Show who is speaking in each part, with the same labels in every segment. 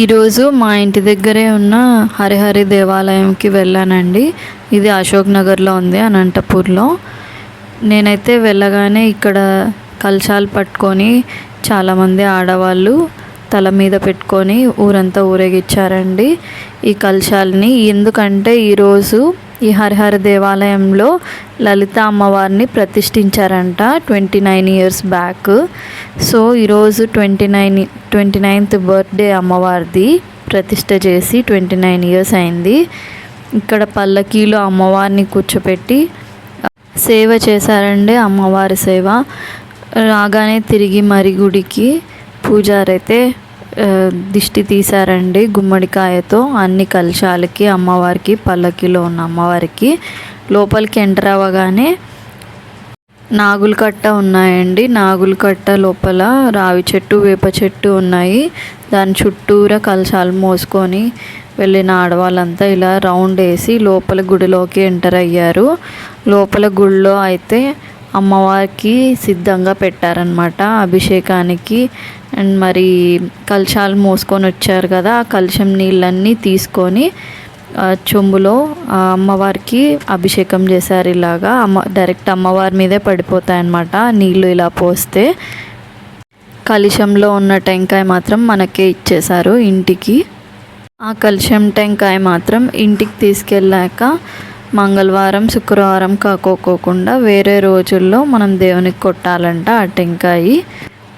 Speaker 1: ఈరోజు మా ఇంటి దగ్గరే ఉన్న హరిహరి దేవాలయంకి వెళ్ళానండి. ఇది అశోక్ నగర్లో ఉంది అనంతపూర్లో. నేనైతే వెళ్ళగానే ఇక్కడ కలశాలు పట్టుకొని చాలామంది ఆడవాళ్ళు తల మీద పెట్టుకొని ఊరంతా ఊరేగించారండి. ఈ కలశాలని ఎందుకంటే ఈరోజు ఈ హరిహర దేవాలయంలో లలిత అమ్మవారిని ప్రతిష్ఠించారంట twenty nine years back. So ఈరోజు twenty nine twenty ninth birthday అమ్మవారిది ప్రతిష్ఠ చేసి ట్వంటీ నైన్ ఇయర్స్ అయింది. ఇక్కడ పల్లకీలో అమ్మవారిని కూర్చోపెట్టి సేవ చేశారండి అమ్మవారి సేవ. రాగానే తిరిగి మరి గుడికి పూజారైతే దిష్టి తీశారండి గుమ్మడికాయతో అన్ని కలశాలకి అమ్మవారికి పల్లకిలో ఉన్న అమ్మవారికి. లోపలికి ఎంటర్ అవ్వగానే నాగుల కట్ట ఉన్నాయండి. నాగుల కట్ట లోపల రావి చెట్టు వేప చెట్టు ఉన్నాయి. దాని చుట్టూరా కలశాలు మోసుకొని వెళ్ళిన ఆడవాళ్ళంతా ఇలా రౌండ్ వేసి లోపల గుడిలోకి ఎంటర్ అయ్యారు. లోపల గుడిలో అయితే అమ్మవారికి సిద్ధంగా పెట్టారనమాట అభిషేకానికి అండ్ మరి కలశాలు మోసుకొని వచ్చారు కదా ఆ కలశం నీళ్ళన్నీ తీసుకొని చెంబులో అమ్మవారికి అభిషేకం చేశారు ఇలాగా. అమ్మ డైరెక్ట్ అమ్మవారి మీదే పడిపోతాయన్నమాట నీళ్ళు ఇలా పోస్తే. కలశంలో ఉన్న టెంకాయ మాత్రం మనకే ఇచ్చేశారు ఇంటికి. ఆ కలశం టెంకాయ మాత్రం ఇంటికి తీసుకెళ్ళాక మంగళవారం శుక్రవారం కాకోకోకుండా వేరే రోజుల్లో మనం దేవునికి కొట్టాలంట ఆ టెంకాయ.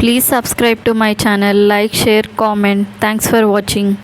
Speaker 1: Please subscribe to my channel like share comment thanks for watching